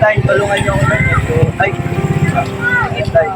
tayo, tulungan niyo ako. So, ay, ay, tayo.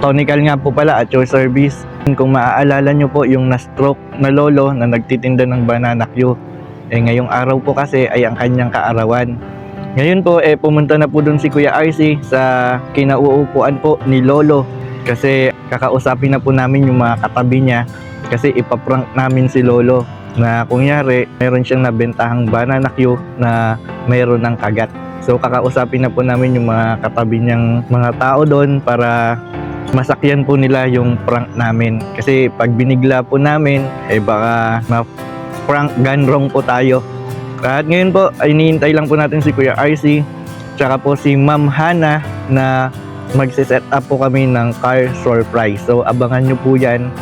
Tonical nga po pala at your service. Kung maaalala nyo po yung na-stroke na lolo na nagtitinda ng banana Q. Eh ngayong araw po kasi ay ang kanyang kaarawan. Ngayon po eh pumunta na po doon si Kuya RC sa kinauupuan po ni Lolo kasi kakausapin na po namin yung mga katabi niya kasi ipaprank namin si Lolo na kunyari meron siyang nabentahang banana Q na mayroon ng kagat. So kakausapin na po namin yung mga katabi niyang mga tao doon para masakyan po nila yung prank namin. Kasi pag binigla po namin, eh baka ma-prank gone wrong po tayo. At ngayon po, ay iniintay lang po natin si Kuya RC, tsaka po si Ma'am Hana na magsiset up po kami ng car surprise. So abangan nyo po yan.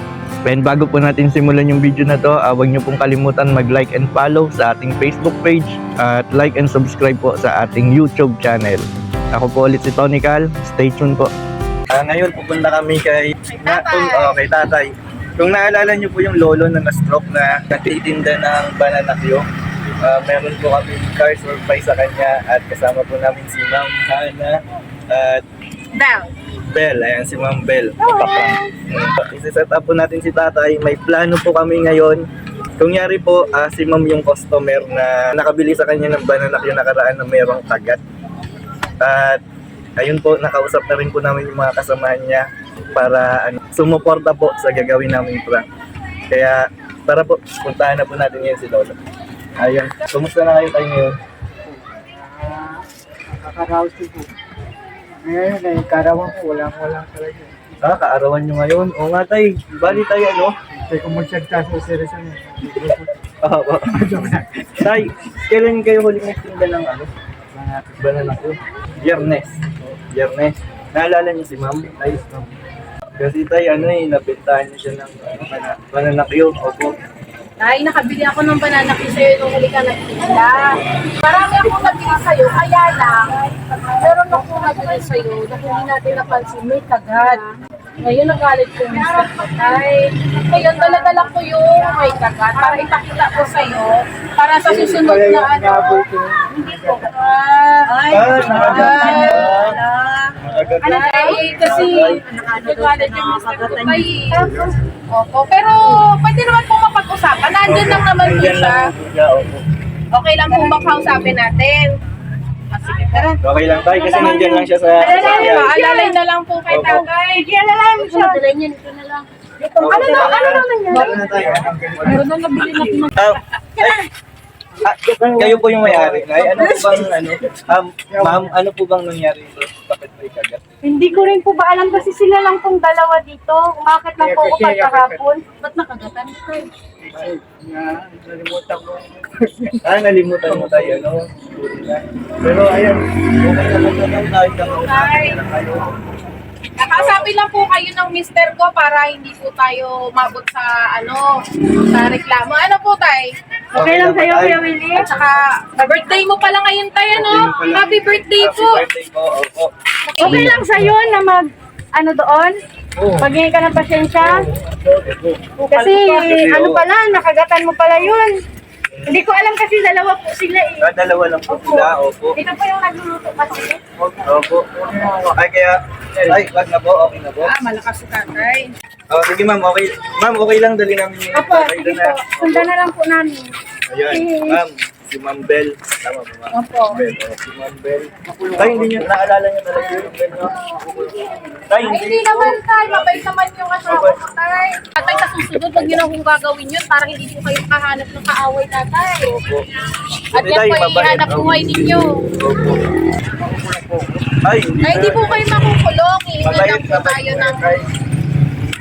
And bago po natin simulan yung video na to, uh, huwag nyo pong kalimutan mag-like and follow sa ating Facebook page at like and subscribe po sa ating YouTube channel. Ako po ulit si Tony Cal. Stay tuned po. Ah, ngayon pupunta kami kay na, kung, oh, kay tatay. Kung naalala niyo po yung lolo na na-stroke na nagtitinda ng banana Q, ah, meron po kami car surprise sa kanya at kasama po namin si Ma'am Hana at Bell. Bell. Ayan si Ma'am Bell. Papapang. Isi-set up po natin si tatay. May plano po kami ngayon. Kunyari po, ah, si Ma'am yung customer na nakabili sa kanya ng banana Q nakaraan na mayroong kagat. At ayun po, nakausap na rin po namin yung mga kasamahan niya para ano, sumuporta po sa gagawin namin prank. Kaya tara po, puntahan na po natin ngayon si Lolo. Ayun, kumusta na kayo tayo ngayon? Nakakaraos po. Ngayon ay karawan ko, walang walang talaga. Ah, kaarawan nyo ngayon. Oo nga tay, bali tayo ano? Hindi ko magsalita sa niya. Oo, oo. tay, kailan kayo huling nagtinda ng ano? Banana ko. Biyernes. Biyernes. Naalala niyo si ma'am? Tay, kasi tay, ano eh, nabentahan niya siya ng ano, banana, Q. Opo. Ay, nakabili ako ng banana kiss sa'yo nung huli ka nagtinda. Marami akong nabili sa'yo, kaya lang, meron akong nabili sa'yo na hindi natin napansin, may kagat. Ngayon, nagalit ko yung Mr. Patay. Ngayon, daladala ko yung may kagat para ipakita ko sa'yo, para sa susunod na ano. Hindi ko. Ay, Ah, nakagat ay, na. Nakagat Ano na. eh, kasi nagalit yung Mr. Patay. Opo, pero pwede naman po. Nandun lang opo. Okay lang po bang kausapin natin? Ah, sige, tara. Okay lang tayo kasi nandiyan lang siya sa Alalay, sasakyan. na lang po kay Opo. tatay. Alalay mo siya. Alalay niya, dito na lang. Ano na, ano na nangyari? Na. Meron na nabili natin ng Ah, ay, ah, kayo po yung may-ari. Ay, ano po bang, ano, um, ma'am, ano po bang nangyari ito? Bakit may kagat? Hindi ko rin po ba alam kasi sila lang pong dalawa dito. Umakit lang po ako pagkahapon. Ba't nakagatan ko? Na, nalimutan ko. Ah, nalimutan mo tayo, no? Na. Pero ayun, okay naman naman tayo Hi. ano. Nakasabi lang po kayo ng mister ko para hindi po tayo mabot sa ano, sa reklamo. Ano po tay? Okay lang sa'yo? Kuya Willie? At saka, birthday mo pala ngayon tayo, no? Happy birthday Happy po! birthday po, opo. Okay lang sa'yo na mag, ano doon? Oh. Paghingi ka ng pasensya? Kasi, ano pala, nakagatan mo pala yun. Hindi ko alam kasi dalawa po sila eh. Ah, dalawa lang po Opo. sila, opo. Ito po yung nagluluto kasi. Opo. Ay, kaya, ay, wag na po, okay na po. Ah, malakas si tatay. Oh, sige ma'am, okay. Ma'am, okay lang, dali namin yung Opo, tatay sige po. Sundan na lang po namin. Ayan, ma'am, si Ma'am Bell. Tama ba, ma'am? Opo. Bell, oh, si Ma'am Bell. Tay, hindi niyo, naalala niyo talaga yung Bell, no? Tay, Ay, hindi naman tay. Mabait naman yung asawa ko tay. Tatay, sa susunod, huwag niyo na kung gagawin yun para hindi po kayo makahanap ng kaaway tatay. Opo. At yan po ay mabait, hanap oh. buhay ninyo. Opo. Ay, hindi po kayo makukulong. Iingat lang po tayo ng.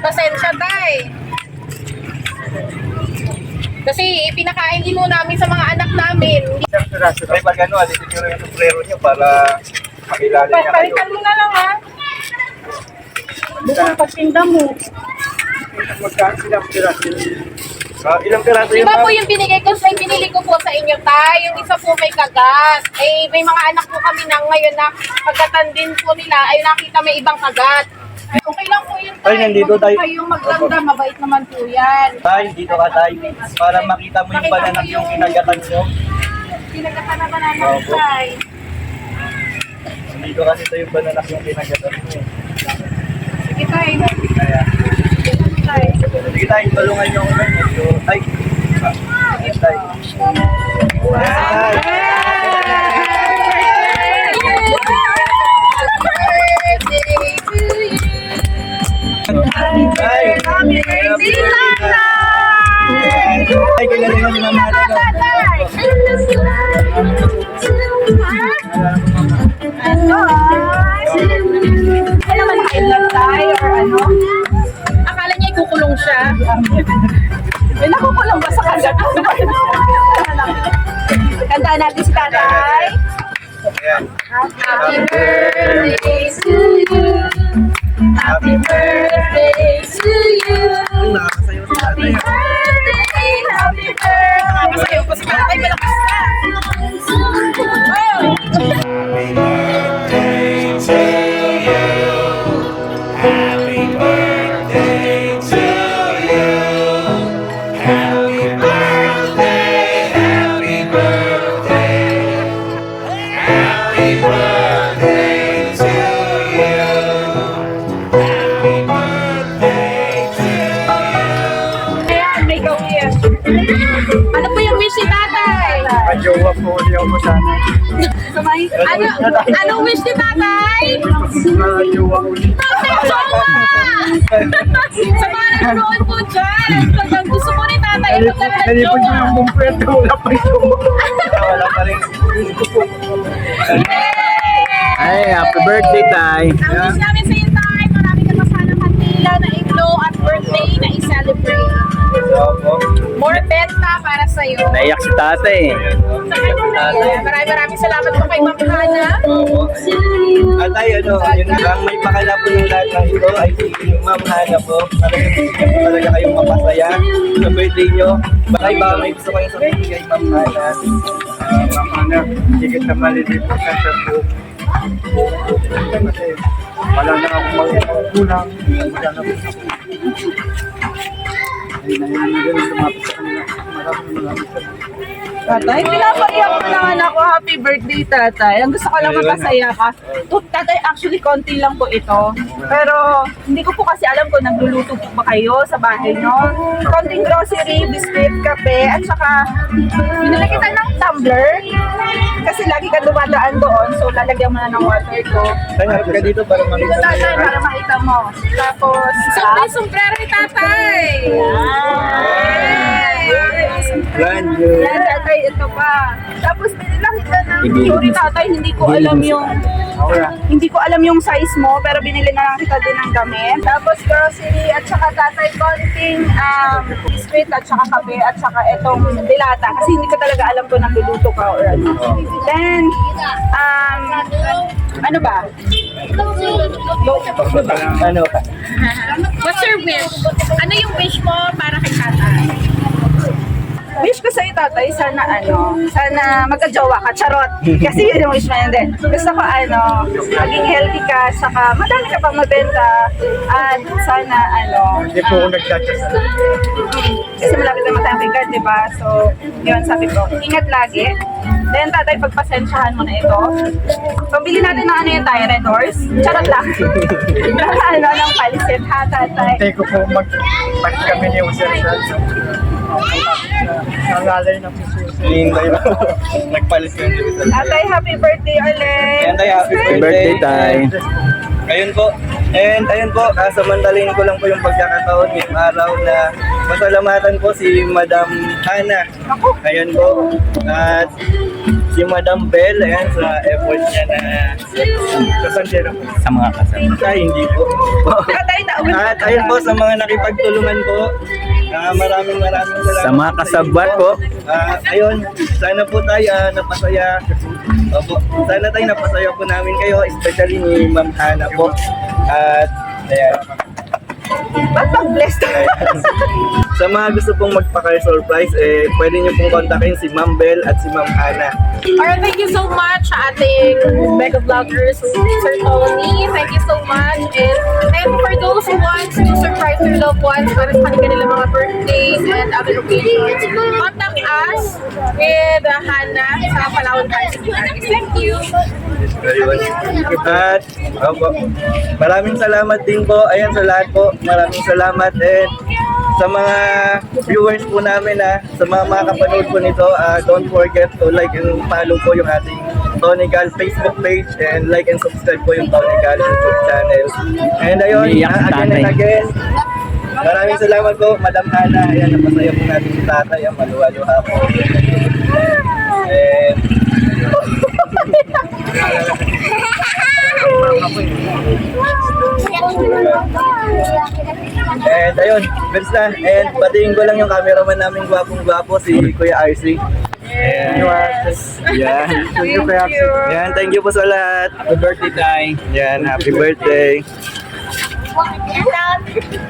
Pasensya tay. Kasi ipinakain din mo namin sa mga anak namin. Tay, pag ano, alisin niyo rin yung sombrero niyo para makilala niya kayo. Palitan mo na lang ha. Bukang pagtinda mo. Magkaan sila, sila, sila. Ah, ilang piraso Di yung ba po yung binigay ko sa binili ko po sa inyo tay? Yung isa po may kagat. Eh, may mga anak po kami na ngayon na pagkatan din po nila ay nakita may ibang kagat. Okay lang po yun, Tay, nandito, Huwag po tay. kayong maglamdam, mabait naman po yan. Tay, dito ka tay. Para makita mo yung bananak yung kinagatan nyo. Pinagkata na banana Opo. tay. Dito kasi ito yung bananak yung kinagatan mo. eh. Sige tay. Kaya, Tay. sige tay, tulungan nyo ako tay. Medyo, tay. Ah, tay. Yes, tay. Tay, kilala mo si Mama Ada, no? Ano man kailan tayo or ano? Akala niya ikukulong siya. May nakukulong ba sa kanya? Kantaan natin si tatay. Happy birthday to you. Happy birthday to you. Tatay. Malakas ka. Kajowa po ulit ako sana. Sumay. Ano, anong wish ni tatay? Kajowa ulit. Sa mga nanonood po dyan, pag gusto mo ni tatay, ay magkaroon ng jowa. ng bumpwerte. Wala pa yung jowa. Wala pa rin. Ay, happy birthday, Tay. Ang wish namin sa iyo, tay, kandila na iglo at birthday na i-celebrate. More benta para sa iyo. Naiyak si tatay. Maraming maraming salamat po kay Ma'am Hana. At ay, ano, yun lang, may pakala po ng lahat ng ito ay si Ma'am Hana po. Talaga kayong mapasaya sa birthday nyo. Baka iba may gusto kayong sabihin kay Ma'am Hana. Ah, Mama na, higit na malilimutan sa buhok. Kasi wala na akong magkulang. Wala na akong Ay, nayan na rin lumapit sa kanila. Maraming maraming salamat. Tatay, pinapaiyak ko naman ako. Happy birthday, tatay. Ang gusto ko lang mapasaya ka. To, tatay, actually, konti lang po ito. Pero, hindi ko po kasi alam kung nagluluto po ba kayo sa bahay nyo. Konting grocery, biscuit, kape, at saka, binili kita ng tumbler. Kasi lagi ka dumadaan doon, so lalagyan mo na ng water ko. Tay, harap ka dito para makita tatay, para makita mo. Tapos, May sombrero ni tatay. Brand new. Yan, tatay, ito pa. Tapos, binila kita ng, sorry tatay, hindi ko alam yung hindi ko alam yung size mo, pero binili na lang kita din ng damit. Tapos grocery at saka tatay konting um, biscuit at saka kape at saka itong dilata. Kasi hindi ko talaga alam kung nagluluto ka or ano. Then, um, ano ba? Ano? What's your wish? Ano yung wish mo para kay tatay? Wish ko sa'yo, tatay, sana ano, sana magka-jowa ka, charot. Kasi yun yung wish mo yun din. Gusto ko ano, maging healthy ka, saka madami ka pang mabenta, at sana ano, Hindi po ako nagchachas. kasi malapit na matapig ka, di ba? So, yun, sabi ko, ingat lagi. Then, tatay, pagpasensyahan mo na ito. Pambili natin ng ano yung tayo, Red Horse. Charot lang. ng ano, ng palisit, ha, tatay. Hindi ko po mag pag kami ni User sa nangalay ng puso. Hinihintay mo. Nagpalis ko yung Jerusalem. Tatay, happy birthday ulit. Ayan tayo, happy birthday. Ayun po. And ayun po, kasamantalin ko lang po yung pagkakataon ngayong araw na pasalamatan po si Madam Hana. Ayun po. At si Madam Bell, ayan, sa effort niya na kasandero sa mga kasama. Ay, hindi po. At ayun po sa mga nakipagtulungan po. Ah, maraming maraming salamat. Sa mga kasabwat po. Ah, ayun, sana po tayo ah, napasaya. Opo, sana tayo napasaya po namin kayo, especially ni Ma'am Hana po. At ayan. Ba't ayan. Sa mga gusto pong magpaka-surprise, eh, pwede nyo pong kontakin si Ma'am Bell at si Ma'am Hana. Alright, thank you so much sa ating mega vloggers, Sir Tony. Thank you so much. And, and for those who want to surprise their loved ones para sa kanilang mga birthdays and other occasions, contact us with uh, Hannah sa Palawan Artist. Thank you. At, opo. Maraming salamat din po. Ayan sa lahat po. Maraming salamat. And sa mga viewers po namin na sa mga makakapanood po nito, ah, don't forget to like and follow po yung ating Tony Gal Facebook page and like and subscribe po yung Tony Gal YouTube channel. And ayun, ah, si again and again, maraming salamat po, Madam Hana. Ayan, napasaya po natin si tatay. Ang maluwa-luha po. And And ayun, na. And patingin ko lang yung cameraman namin gwapong-gwapo, si Kuya RC. And, yan. Thank you, Kuya. Yan, thank you po sa lahat. Happy birthday, Tay. Yan, happy birthday. Happy birthday